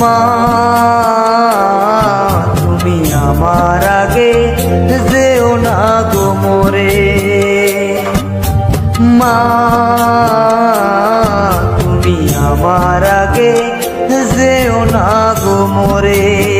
মা তুমি আমার আগে যেও না গো মোরে। মা, তুমি আমার আগে যেও না গো মোরে।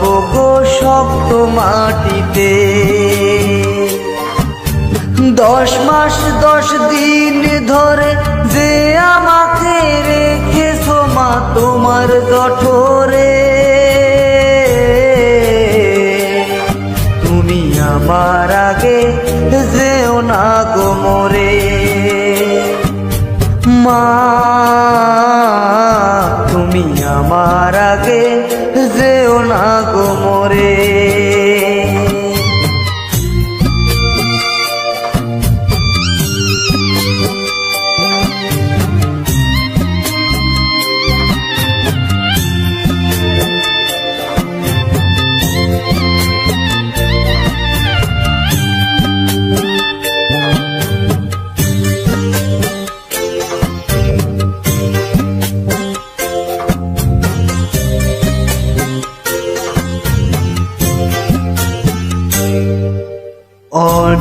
শোয়াবো গো শক্ত মাটিতে। দশ মাস, দশ দিন ধরে যে আমাকে রেখেছো মা তোমার জঠরে। তুমি আমার আগে যেও না গো মোরে। মা তুমি আমার আগে যেও না গো মোরে।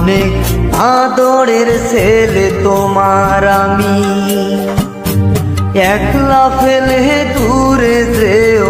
অনেক আদরের ছেলে তোমার আমি। একলা ফেলে দূরে যেও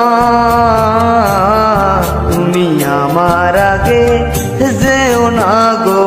গো